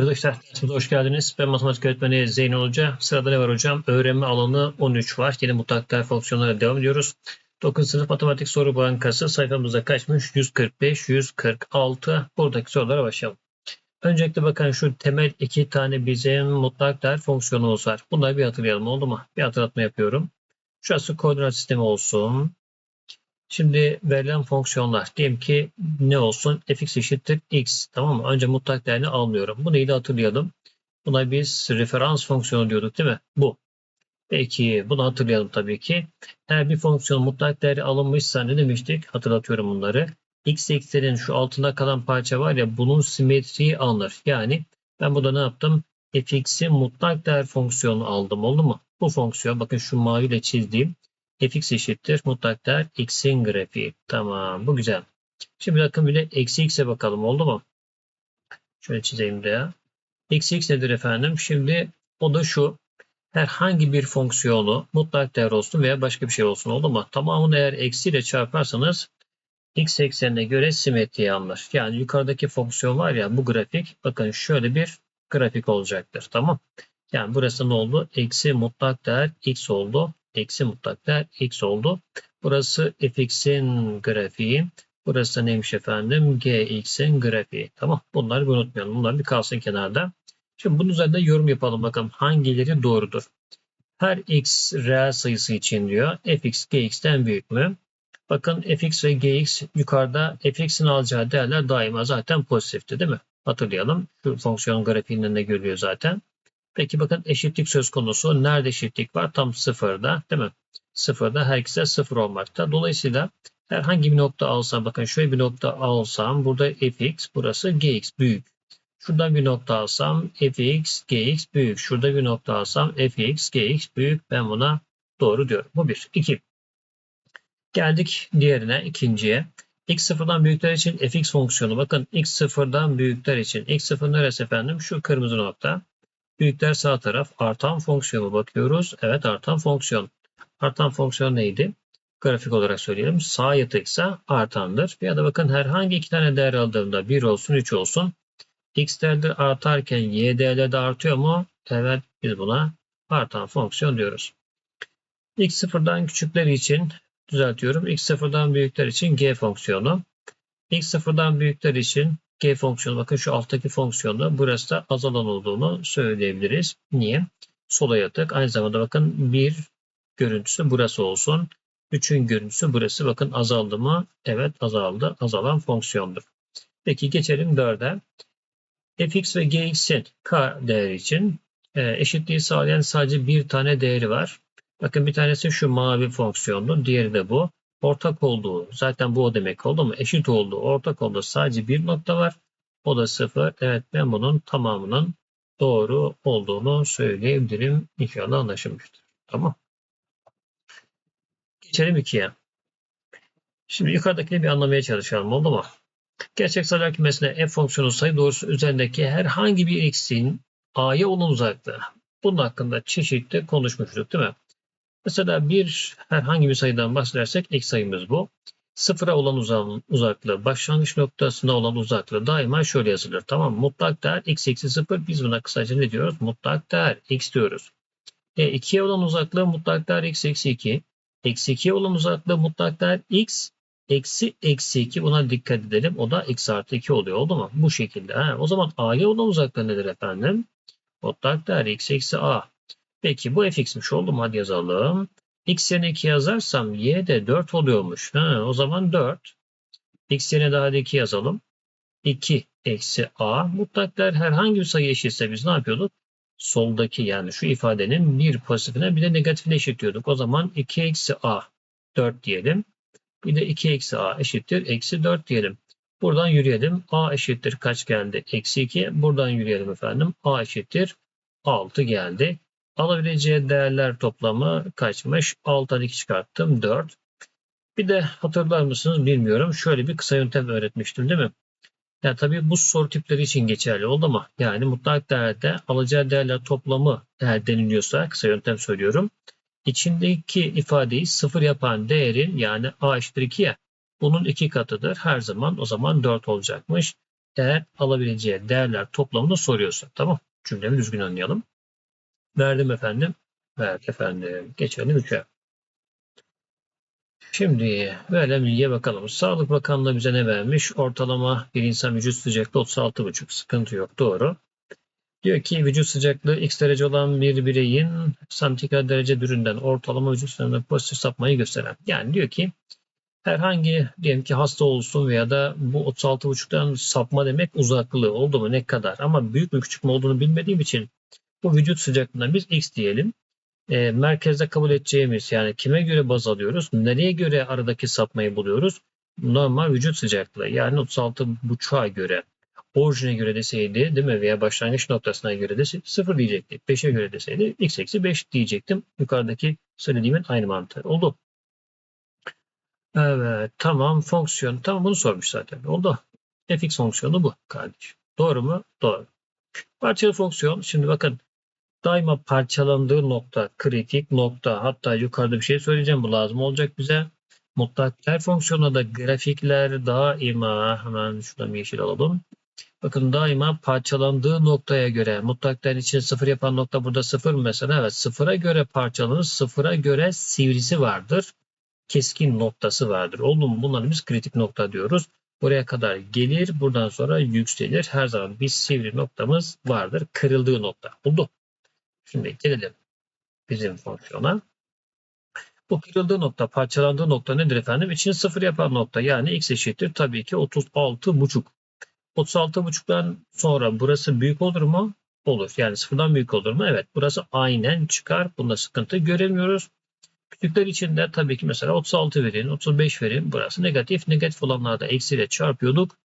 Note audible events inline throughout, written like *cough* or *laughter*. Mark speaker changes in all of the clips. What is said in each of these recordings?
Speaker 1: Arkadaşlar dersimize hoş geldiniz. Ben matematik öğretmeni Zeynel Hoca. Sırada ne var hocam? Öğrenme alanı 13 var. Yine mutlak değer fonksiyonlara devam ediyoruz. 9. sınıf matematik soru bankası sayfamızda kaçmış? 145, 146. Buradaki sorulara başlayalım. Öncelikle bakın şu temel iki tane bizim mutlak değer fonksiyonumuz var. Bunları bir hatırlayalım oldu mu? Bir hatırlatma yapıyorum. Şurası koordinat sistemi olsun. Şimdi verilen fonksiyonlar diyelim ki ne olsun fx eşittir x tamam mı? Önce mutlak değerini almıyorum. Bunu iyi de hatırlayalım. Buna biz referans fonksiyonu diyorduk değil mi? Bu. Peki bunu hatırlayalım tabii ki. Eğer bir fonksiyon mutlak değeri alınmışsa ne demiştik? Hatırlatıyorum bunları. x eksenin şu altında kalan parça var ya bunun simetriyi alınır. Yani ben burada ne yaptım? fx'i mutlak değer fonksiyonu aldım oldu mu? Bu fonksiyon bakın şu maviyle çizdiğim fx eşittir mutlak değer x'in grafiği. Tamam bu güzel. Şimdi bakın bir de eksi x'e bakalım oldu mu? Şöyle çizeyim de ya. Eksi x nedir efendim? Şimdi o da şu. Herhangi bir fonksiyonu mutlak değer olsun veya başka bir şey olsun oldu mu? Tamamını eğer eksiyle çarparsanız x eksenine göre simetriyi alınır. Yani yukarıdaki fonksiyon var ya bu grafik bakın şöyle bir grafik olacaktır. Tamam. Yani burası ne oldu? Eksi mutlak değer x oldu eksi mutlak değer x oldu. Burası fx'in grafiği. Burası neymiş efendim? gx'in grafiği. Tamam. Bunları bir unutmayalım. Bunlar bir kalsın kenarda. Şimdi bunun üzerinde yorum yapalım bakalım hangileri doğrudur. Her x reel sayısı için diyor fx gx'ten büyük mü? Bakın fx ve gx yukarıda fx'in alacağı değerler daima zaten pozitifti değil mi? Hatırlayalım. Şu fonksiyon grafiğinden de görülüyor zaten. Peki bakın eşitlik söz konusu. Nerede eşitlik var? Tam sıfırda değil mi? Sıfırda her ikisi de sıfır olmakta. Dolayısıyla herhangi bir nokta alsam bakın şöyle bir nokta alsam burada fx burası gx büyük. Şuradan bir nokta alsam fx gx büyük. Şurada bir nokta alsam fx gx büyük. Ben buna doğru diyorum. Bu bir. İki. Geldik diğerine ikinciye. x sıfırdan büyükler için fx fonksiyonu. Bakın x sıfırdan büyükler için. x sıfır neresi efendim? Şu kırmızı nokta. Büyükler sağ taraf. Artan fonksiyonu bakıyoruz. Evet artan fonksiyon. Artan fonksiyon neydi? Grafik olarak söyleyelim. Sağ yatıksa artandır. Ya da bakın herhangi iki tane değer aldığımda 1 olsun 3 olsun. X değerleri artarken Y değerleri de artıyor mu? Evet biz buna artan fonksiyon diyoruz. X sıfırdan küçükler için düzeltiyorum. X sıfırdan büyükler için G fonksiyonu. X sıfırdan büyükler için G fonksiyonu bakın şu alttaki fonksiyonda burası da azalan olduğunu söyleyebiliriz. Niye? Sola yatık. Aynı zamanda bakın bir görüntüsü burası olsun. 3'ün görüntüsü burası. Bakın azaldı mı? Evet azaldı. Azalan fonksiyondur. Peki geçelim 4'e. fx ve gx'in k değeri için e, eşitliği sağlayan sadece bir tane değeri var. Bakın bir tanesi şu mavi fonksiyondu. Diğeri de bu ortak olduğu zaten bu o demek oldu mu? Eşit olduğu ortak olduğu sadece bir nokta var. O da sıfır. Evet ben bunun tamamının doğru olduğunu söyleyebilirim. İnşallah anlaşılmıştır. Tamam. Geçelim ikiye. Şimdi yukarıdakini bir anlamaya çalışalım oldu mu? Gerçek sayılar kümesine f fonksiyonu sayı doğrusu üzerindeki herhangi bir x'in a'ya olan uzaklığı. Bunun hakkında çeşitli konuşmuştuk değil mi? Mesela bir herhangi bir sayıdan bahsedersek ek sayımız bu. Sıfıra olan uzaklığı, başlangıç noktasına olan uzaklığı daima şöyle yazılır. Tamam? Mutlak değer x eksi 0. Biz buna kısaca ne diyoruz? Mutlak değer x diyoruz. E, 2'ye olan uzaklığı mutlak değer x eksi 2. Eksi 2'ye olan uzaklığı mutlak değer x eksi eksi 2. Buna dikkat edelim. O da x artı 2 oluyor. Oldu mu? Bu şekilde. Ha, o zaman a'ya olan uzaklığı nedir efendim? Mutlak değer x eksi a. Peki bu fx'miş oldu mu? Hadi yazalım. x yerine 2 yazarsam y de 4 oluyormuş. Ha, o zaman 4. x yerine daha da 2 yazalım. 2 eksi a. Mutlak değer herhangi bir sayı eşitse biz ne yapıyorduk? Soldaki yani şu ifadenin bir pozitifine bir de negatifine eşitliyorduk. O zaman 2 eksi a 4 diyelim. Bir de 2 eksi a eşittir. Eksi 4 diyelim. Buradan yürüyelim. a eşittir kaç geldi? Eksi 2. Buradan yürüyelim efendim. a eşittir 6 geldi. Alabileceği değerler toplamı kaçmış? 6'dan 2 çıkarttım 4. Bir de hatırlar mısınız bilmiyorum. Şöyle bir kısa yöntem öğretmiştim değil mi? Yani tabii bu soru tipleri için geçerli oldu mu? Yani mutlak değerde alacağı değerler toplamı eğer deniliyorsa kısa yöntem söylüyorum. İçindeki ifadeyi sıfır yapan değerin yani a eşittir 2 ya bunun iki katıdır. Her zaman o zaman 4 olacakmış. değer alabileceği değerler toplamını soruyorsa. Tamam. Cümlemi düzgün anlayalım. Verdim efendim. Verdim efendim. Geçelim 3'e. Şimdi böyle bilgiye bakalım. Sağlık Bakanlığı bize ne vermiş? Ortalama bir insan vücut sıcaklığı 36,5. Sıkıntı yok. Doğru. Diyor ki vücut sıcaklığı x derece olan bir bireyin santigrat derece düründen ortalama vücut sıcaklığında pozitif sapmayı gösteren. Yani diyor ki herhangi diyelim ki hasta olsun veya da bu 36,5'tan sapma demek uzaklığı oldu mu ne kadar ama büyük mü küçük mü olduğunu bilmediğim için bu vücut sıcaklığına biz x diyelim. E, merkezde kabul edeceğimiz yani kime göre baz alıyoruz? Nereye göre aradaki sapmayı buluyoruz? Normal vücut sıcaklığı yani 36,5'a göre orijine göre deseydi değil mi veya başlangıç noktasına göre de 0 diyecektik. 5'e göre deseydi x eksi 5 diyecektim. Yukarıdaki söylediğimin aynı mantığı oldu. Evet tamam fonksiyon tamam bunu sormuş zaten oldu. fx fonksiyonu bu kardeş. Doğru mu? Doğru. Parçalı fonksiyon şimdi bakın daima parçalandığı nokta kritik nokta hatta yukarıda bir şey söyleyeceğim bu lazım olacak bize. Mutlak değer da grafikler daima hemen şuradan yeşil alalım. Bakın daima parçalandığı noktaya göre mutlak değer için sıfır yapan nokta burada sıfır mesela. Evet sıfıra göre parçalanır. Sıfıra göre sivrisi vardır. Keskin noktası vardır. Oldu mu? Bunları biz kritik nokta diyoruz. Buraya kadar gelir. Buradan sonra yükselir. Her zaman bir sivri noktamız vardır. Kırıldığı nokta. Oldu. Şimdi gelelim bizim fonksiyona. Bu kırıldığı nokta, parçalandığı nokta nedir efendim? İçini sıfır yapan nokta. Yani x eşittir tabii ki 36,5. 36,5'dan sonra burası büyük olur mu? Olur. Yani sıfırdan büyük olur mu? Evet. Burası aynen çıkar. Bunda sıkıntı göremiyoruz. Küçükler için de tabii ki mesela 36 verin, 35 verin. Burası negatif. Negatif olanlarda eksiyle çarpıyorduk.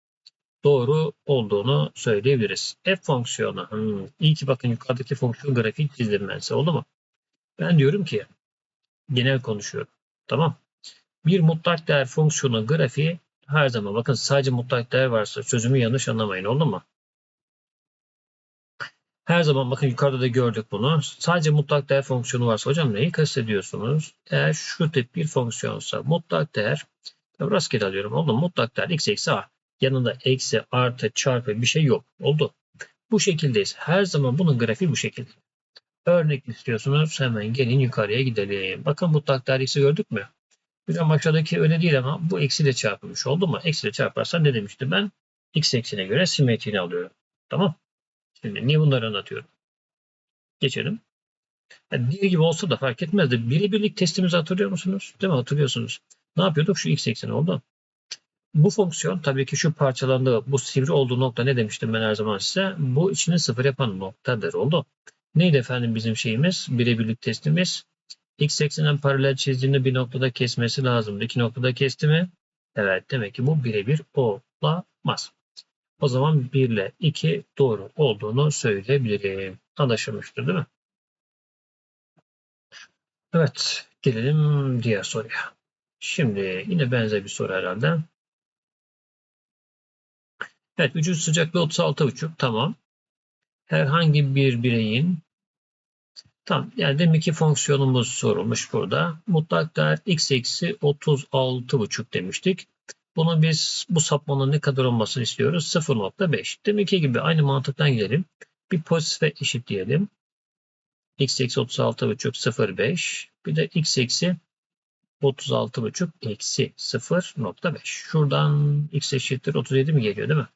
Speaker 1: Doğru olduğunu söyleyebiliriz. F fonksiyonu. Hmm. İyi ki bakın yukarıdaki fonksiyon grafiği çizdim ben size. Oldu mu? Ben diyorum ki genel konuşuyorum. Tamam. Bir mutlak değer fonksiyonu grafiği her zaman bakın sadece mutlak değer varsa sözümü yanlış anlamayın oldu mu? Her zaman bakın yukarıda da gördük bunu. Sadece mutlak değer fonksiyonu varsa hocam neyi kastediyorsunuz? Eğer şu tip bir fonksiyonsa mutlak değer rastgele alıyorum oldu mu? Mutlak değer x eksi a. Yanında eksi artı çarpı bir şey yok. Oldu. Bu şekildeyiz. Her zaman bunun grafiği bu şekilde. Örnek istiyorsunuz hemen gelin yukarıya gidelim. Bakın değer x'i gördük mü? Hocam aşağıdaki öyle değil ama bu eksiyle çarpılmış oldu mu? Eksiyle çarparsam ne demiştim ben? X eksine göre simetriğini alıyorum. Tamam. Şimdi niye bunları anlatıyorum? Geçelim. Yani bir gibi olsa da fark etmezdi. Biri birlik testimizi hatırlıyor musunuz? Değil mi? Hatırlıyorsunuz. Ne yapıyorduk? Şu x ekseni oldu. Bu fonksiyon tabii ki şu parçalandığı, bu sivri olduğu nokta ne demiştim ben her zaman size? Bu içini sıfır yapan noktadır. Oldu. Neydi efendim bizim şeyimiz? Birebirlik testimiz x eksenen paralel çizdiğinde bir noktada kesmesi lazım. İki noktada kesti mi? Evet demek ki bu birebir olamaz. O zaman 1 ile 2 doğru olduğunu söyleyebilirim. Anlaşılmıştır değil mi? Evet gelelim diğer soruya. Şimdi yine benzer bir soru herhalde. Evet vücut sıcaklığı 36,5 tamam. Herhangi bir bireyin Tamam. Yani demek ki fonksiyonumuz sorulmuş burada. Mutlak değer x eksi 36,5 demiştik. Bunu biz bu sapmanın ne kadar olmasını istiyoruz? 0.5. Demek ki gibi aynı mantıktan gidelim. Bir pozitife eşit diyelim. x eksi 36,5 0.5. Bir de x eksi 36,5 eksi 0.5. Şuradan x eşittir 37 mi geliyor değil mi?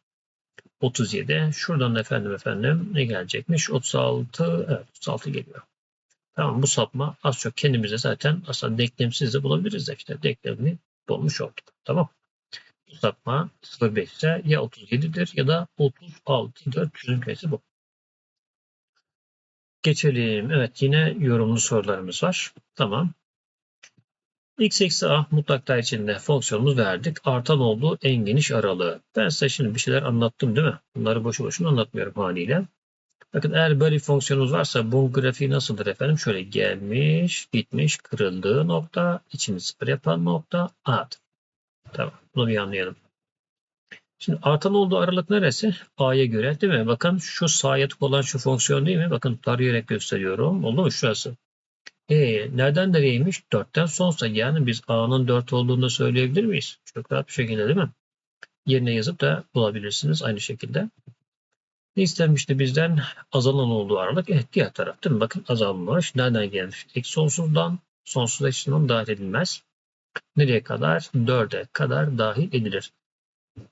Speaker 1: 37. Şuradan efendim efendim ne gelecekmiş? 36. Evet 36 geliyor. Tamam bu sapma az çok kendimize zaten aslında denklemsiz de bulabiliriz de işte denklemini bulmuş olduk. Tamam. Bu sapma 0,5 ise ya 37'dir ya da 36'dır. Çözüm kümesi bu. Geçelim. Evet yine yorumlu sorularımız var. Tamam. X eksi a mutlak değer içinde fonksiyonumuz verdik. Artan olduğu en geniş aralığı. Ben size şimdi bir şeyler anlattım değil mi? Bunları boşu boşuna anlatmıyorum haliyle. Bakın eğer böyle bir fonksiyonunuz varsa bu grafiği nasıldır efendim? Şöyle gelmiş, gitmiş, kırıldığı nokta, içini sıfır yapan nokta A'dır. Tamam. Bunu bir anlayalım. Şimdi artan olduğu aralık neresi? A'ya göre değil mi? Bakın şu sağa yatık olan şu fonksiyon değil mi? Bakın tarayarak gösteriyorum. Oldu mu? Şurası. E nereden nereymiş? 4'ten sonsa yani biz A'nın 4 olduğunu söyleyebilir miyiz? Çok rahat bir şekilde değil mi? yerine yazıp da bulabilirsiniz aynı şekilde. Ne istenmişti bizden? Azalan olduğu aralık. Evet diğer taraf değil mi? Bakın azalmış. Nereden gelmiş? Eksi sonsuzdan sonsuza işlem dahil edilmez. Nereye kadar? 4'e kadar dahil edilir.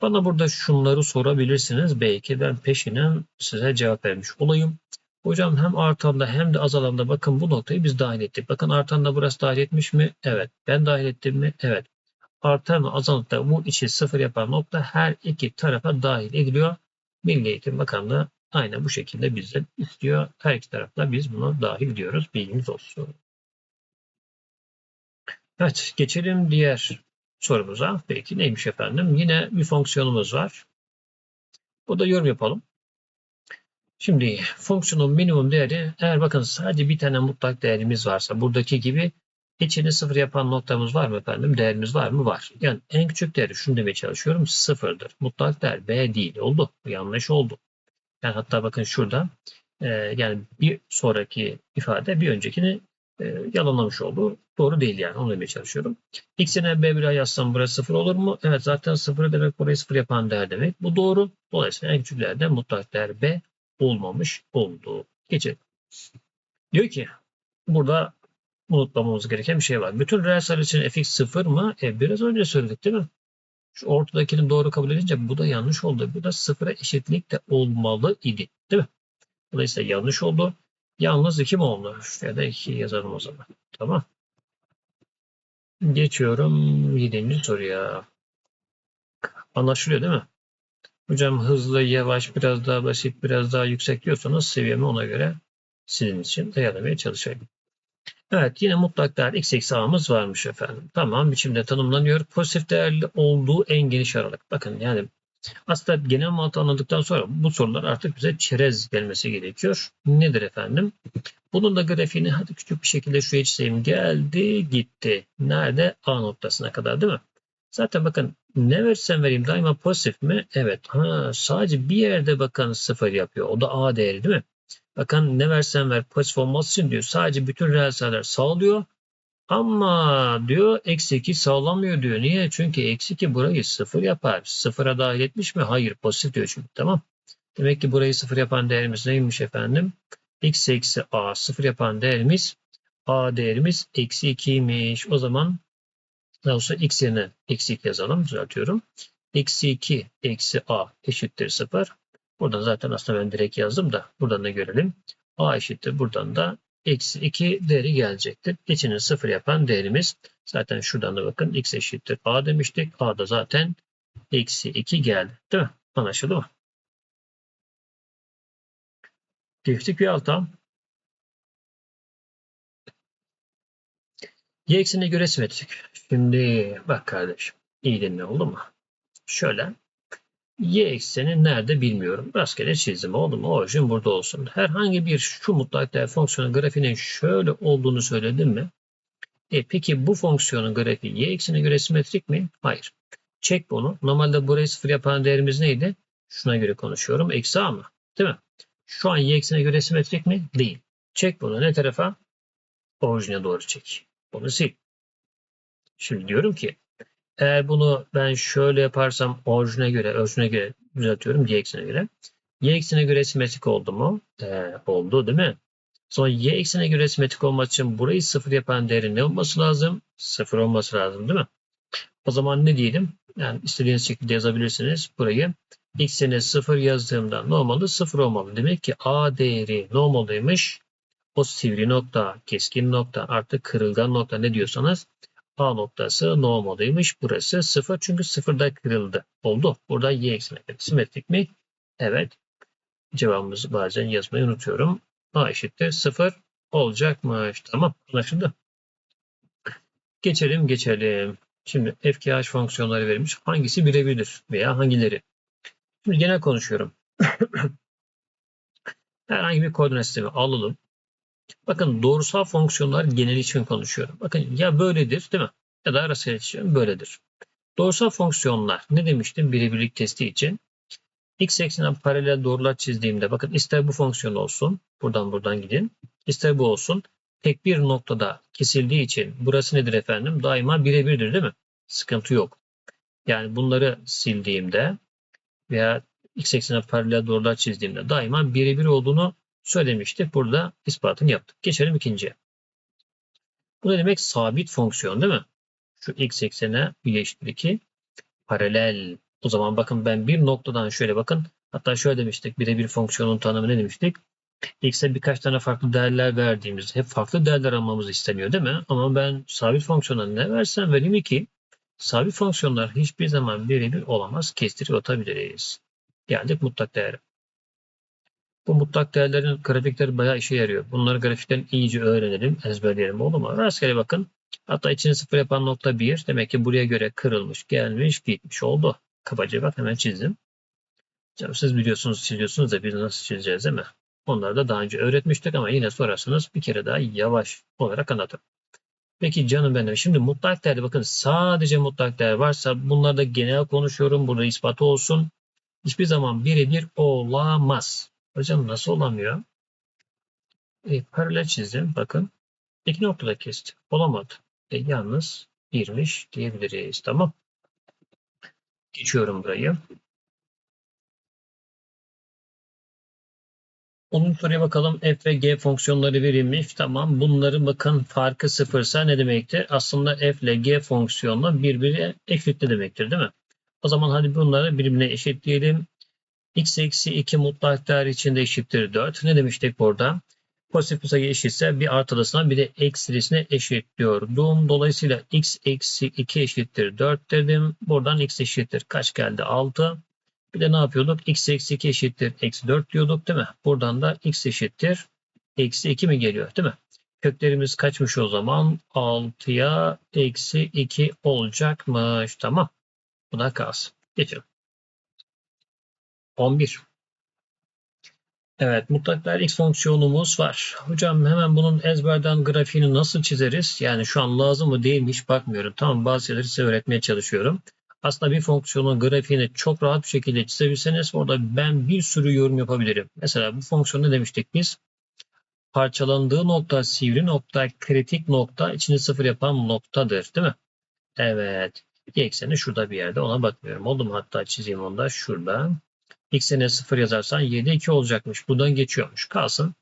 Speaker 1: Bana burada şunları sorabilirsiniz. Belki ben peşinen size cevap vermiş olayım. Hocam hem artanda hem de azalanda bakın bu noktayı biz dahil ettik. Bakın artanda burası dahil etmiş mi? Evet. Ben dahil ettim mi? Evet. Artan ve azalıkta bu içi sıfır yapan nokta her iki tarafa dahil ediliyor. Milli Eğitim Bakanlığı aynen bu şekilde bizden istiyor. Her iki tarafta biz bunu dahil ediyoruz. Bilginiz olsun. Evet geçelim diğer sorumuza. Peki neymiş efendim? Yine bir fonksiyonumuz var. Burada yorum yapalım. Şimdi fonksiyonun minimum değeri eğer bakın sadece bir tane mutlak değerimiz varsa buradaki gibi içini sıfır yapan noktamız var mı efendim? Değerimiz var mı? Var. Yani en küçük değeri şunu demeye çalışıyorum sıfırdır. Mutlak değer B değil. Oldu. Yanlış oldu. Yani hatta bakın şurada e, yani bir sonraki ifade bir öncekini e, yalanlamış oldu. Doğru değil yani. Onu demeye çalışıyorum. X'ine B1'e yazsam burası sıfır olur mu? Evet zaten sıfır demek burayı sıfır yapan değer demek. Bu doğru. Dolayısıyla en küçük değerde mutlak değer B olmamış oldu. Geçelim. Diyor ki burada unutmamamız gereken bir şey var. Bütün reel sayılar için fx sıfır mı? E, biraz önce söyledik değil mi? Şu ortadakini doğru kabul edince bu da yanlış oldu. Bu da sıfıra eşitlik de olmalı idi. Değil mi? Dolayısıyla yanlış oldu. Yalnız 2 mi oldu? Ya da 2 yazalım o zaman. Tamam. Geçiyorum 7. soruya. Anlaşılıyor değil mi? Hocam hızlı, yavaş, biraz daha basit, biraz daha yüksek diyorsanız seviyemi ona göre sizin için ayarlamaya çalışayım. Evet yine mutlak değer x eksi varmış efendim. Tamam biçimde tanımlanıyor. Pozitif değerli olduğu en geniş aralık. Bakın yani aslında genel mantığı anladıktan sonra bu sorular artık bize çerez gelmesi gerekiyor. Nedir efendim? Bunun da grafiğini hadi küçük bir şekilde şuraya çizeyim. Geldi gitti. Nerede? A noktasına kadar değil mi? Zaten bakın ne versem vereyim daima pozitif mi? Evet. Ha, sadece bir yerde bakın sıfır yapıyor. O da A değeri değil mi? Bakın ne versen ver pozitif olması için diyor. Sadece bütün reel sayılar sağlıyor. Ama diyor eksi 2 sağlamıyor diyor. Niye? Çünkü eksi 2 burayı sıfır yapar. Sıfıra dahil etmiş mi? Hayır pozitif diyor çünkü. Tamam. Demek ki burayı sıfır yapan değerimiz neymiş efendim? x eksi a sıfır yapan değerimiz a değerimiz eksi 2'ymiş. O zaman daha olsa x yerine eksi 2 yazalım. Düzeltiyorum. Eksi 2 eksi a eşittir 0. Buradan zaten aslında ben direkt yazdım da buradan da görelim. a eşittir. Buradan da eksi 2 değeri gelecektir. İçini 0 yapan değerimiz zaten şuradan da bakın x eşittir a demiştik. a da zaten eksi 2 geldi. Değil mi? Anlaşıldı mı? Geçtik bir alta. Y eksenine göre simetrik. Şimdi bak kardeşim. İyi dinle oldu mu? Şöyle. Y ekseni nerede bilmiyorum. Rastgele çizdim oldu mu? Orijin burada olsun. Herhangi bir şu mutlak değer fonksiyonun grafiğinin şöyle olduğunu söyledim mi? E peki bu fonksiyonun grafiği y eksenine göre simetrik mi? Hayır. Çek bunu. Normalde burayı sıfır yapan değerimiz neydi? Şuna göre konuşuyorum. Eksi a mı? Değil mi? Şu an y eksenine göre simetrik mi? Değil. Çek bunu ne tarafa? Orijine doğru çek. Bunu sil. Şimdi diyorum ki eğer bunu ben şöyle yaparsam orijine göre, ölçüne göre düzeltiyorum y eksenine göre. Y eksenine göre simetrik oldu mu? Ee, oldu değil mi? Sonra y eksenine göre simetrik olmak için burayı sıfır yapan değerin ne olması lazım? Sıfır olması lazım değil mi? O zaman ne diyelim? Yani istediğiniz şekilde yazabilirsiniz burayı. X'ine sıfır yazdığımda ne olmalı? Sıfır olmalı. Demek ki A değeri ne olmalıymış? O sivri nokta, keskin nokta, artık kırılgan nokta ne diyorsanız A noktası ne olmalıymış? Burası sıfır çünkü sıfırda kırıldı. Oldu. Burada y ekseni simetrik mi? Evet. Cevabımızı bazen yazmayı unutuyorum. A eşittir sıfır olacakmış. Tamam anlaşıldı. Geçelim geçelim. Şimdi FKH fonksiyonları verilmiş. Hangisi birebirdir veya hangileri? Şimdi genel konuşuyorum. *clears throat* Herhangi bir koordinat sistemi alalım. Bakın doğrusal fonksiyonlar genel için konuşuyorum. Bakın ya böyledir değil mi? Ya da arası iletişim böyledir. Doğrusal fonksiyonlar ne demiştim birebirlik testi için? X eksene paralel doğrular çizdiğimde bakın ister bu fonksiyon olsun. Buradan buradan gidin. İster bu olsun. Tek bir noktada kesildiği için burası nedir efendim? Daima birebirdir değil mi? Sıkıntı yok. Yani bunları sildiğimde veya x eksenine paralel doğrular çizdiğimde daima birebir olduğunu söylemiştik. Burada ispatını yaptık. Geçelim ikinciye. Bu ne demek? Sabit fonksiyon değil mi? Şu x eksene y eşittir 2 paralel. O zaman bakın ben bir noktadan şöyle bakın. Hatta şöyle demiştik. Birebir fonksiyonun tanımı ne demiştik? X'e birkaç tane farklı değerler verdiğimizde hep farklı değerler almamız isteniyor değil mi? Ama ben sabit fonksiyona ne versem vereyim 2. Sabit fonksiyonlar hiçbir zaman birebir olamaz. Kestirip atabiliriz. Geldik mutlak değere. Bu mutlak değerlerin grafikleri bayağı işe yarıyor. Bunları grafikten iyice öğrenelim, ezberleyelim olur mu? Rastgele bakın. Hatta içini sıfır yapan nokta 1. Demek ki buraya göre kırılmış, gelmiş, gitmiş oldu. Kabaca bak hemen çizdim. Canım siz biliyorsunuz, çiziyorsunuz da biz nasıl çizeceğiz değil mi? Onları da daha önce öğretmiştik ama yine sorarsanız bir kere daha yavaş olarak anlatırım. Peki canım benim. Şimdi mutlak değerde bakın sadece mutlak değer varsa bunlarda genel konuşuyorum. Burada ispatı olsun. Hiçbir zaman birebir olamaz. Hocam nasıl olamıyor? E, paralel çizdim. Bakın. İki noktada kesti. Olamadı. E, yalnız birmiş diyebiliriz. Tamam. Geçiyorum burayı. Onun soruya bakalım. F ve G fonksiyonları verilmiş. Tamam. Bunların bakın farkı sıfırsa ne demektir? Aslında F ile G fonksiyonu birbirine eşitli demektir değil mi? O zaman hadi bunları birbirine eşitleyelim. X eksi 2 mutlak değer içinde eşittir 4. Ne demiştik burada? Pozitif bir sayı eşitse bir artılısına bir de eksilisine eşitliyordum. Dolayısıyla x eksi 2 eşittir 4 dedim. Buradan x eşittir. Kaç geldi? 6. Bir de ne yapıyorduk? x eksi 2 eşittir. Eksi 4 diyorduk değil mi? Buradan da x eşittir. Eksi 2 mi geliyor değil mi? Köklerimiz kaçmış o zaman? 6'ya eksi 2 olacakmış. Tamam. Bu da kalsın. Geçelim. 11. Evet, mutlak değer x fonksiyonumuz var. Hocam hemen bunun ezberden grafiğini nasıl çizeriz? Yani şu an lazım mı değil mi hiç bakmıyorum. Tamam bazı şeyleri size öğretmeye çalışıyorum. Aslında bir fonksiyonun grafiğini çok rahat bir şekilde çizebilseniz orada ben bir sürü yorum yapabilirim. Mesela bu fonksiyon ne demiştik biz? Parçalandığı nokta sivri nokta, kritik nokta, içini sıfır yapan noktadır değil mi? Evet. Y ekseni şurada bir yerde ona bakmıyorum. Oldu mu? Hatta çizeyim onu da şurada. X'ine 0 yazarsan 7 2 olacakmış. Buradan geçiyormuş. Kalsın.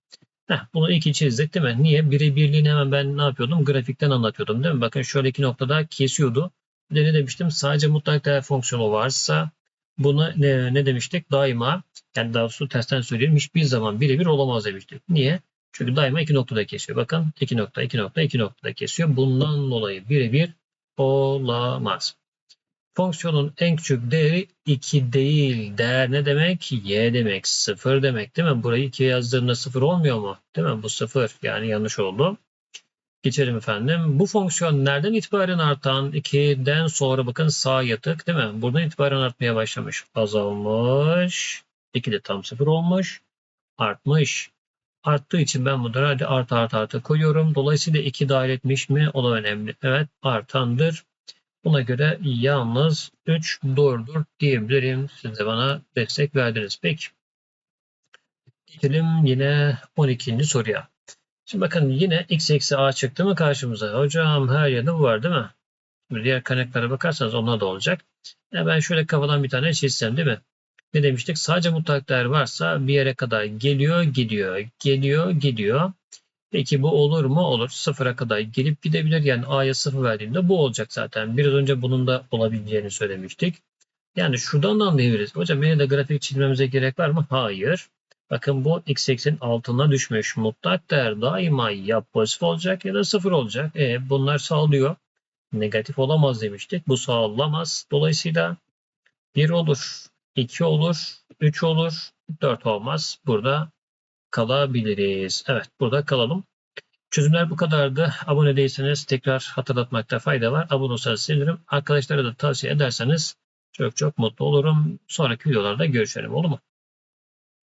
Speaker 1: Heh, bunu 2 çizdik değil mi? Niye? Birebirliğini hemen ben ne yapıyordum? Grafikten anlatıyordum değil mi? Bakın şöyle iki noktada kesiyordu. Bir de ne demiştim? Sadece mutlak değer fonksiyonu varsa buna ne, ne demiştik? Daima yani daha doğrusu tersten söyleyeyim hiçbir zaman birebir olamaz demiştik. Niye? Çünkü daima iki noktada kesiyor. Bakın iki nokta, iki nokta, iki noktada kesiyor. Bundan dolayı birebir olamaz. Fonksiyonun en küçük değeri 2 değil. Değer ne demek? Y demek. 0 demek değil mi? Burayı 2 yazdığında 0 olmuyor mu? Değil mi? Bu 0. Yani yanlış oldu. Geçelim efendim. Bu fonksiyon nereden itibaren artan? 2'den sonra bakın sağ yatık değil mi? Buradan itibaren artmaya başlamış. Azalmış. 2 de tam 0 olmuş. Artmış. Arttığı için ben bunları hadi artı artı artı koyuyorum. Dolayısıyla 2 dahil etmiş mi? O da önemli. Evet artandır. Buna göre yalnız 3 doğrudur diyebilirim. Siz de bana destek verdiniz. Peki. Geçelim yine 12. soruya. Şimdi bakın yine x eksi a çıktı mı karşımıza? Hocam her yerde bu var değil mi? Şimdi diğer kaynaklara bakarsanız onlar da olacak. Ya ben şöyle kafadan bir tane çizsem değil mi? Ne demiştik? Sadece mutlak değer varsa bir yere kadar geliyor, gidiyor, geliyor, gidiyor. Peki bu olur mu? Olur. Sıfıra kadar gelip gidebilir. Yani A'ya sıfır verdiğimde bu olacak zaten. Biraz önce bunun da olabileceğini söylemiştik. Yani şuradan da anlayabiliriz. Hocam yine de grafik çizmemize gerek var mı? Hayır. Bakın bu x eksenin altına düşmüş. Mutlak değer daima ya pozitif olacak ya da sıfır olacak. E, bunlar sağlıyor. Negatif olamaz demiştik. Bu sağlamaz. Dolayısıyla 1 olur, 2 olur, 3 olur, 4 olmaz. Burada kalabiliriz. Evet burada kalalım. Çözümler bu kadardı. Abone değilseniz tekrar hatırlatmakta fayda var. Abone olsanız sevinirim. Arkadaşlara da tavsiye ederseniz çok çok mutlu olurum. Sonraki videolarda görüşelim olur mu?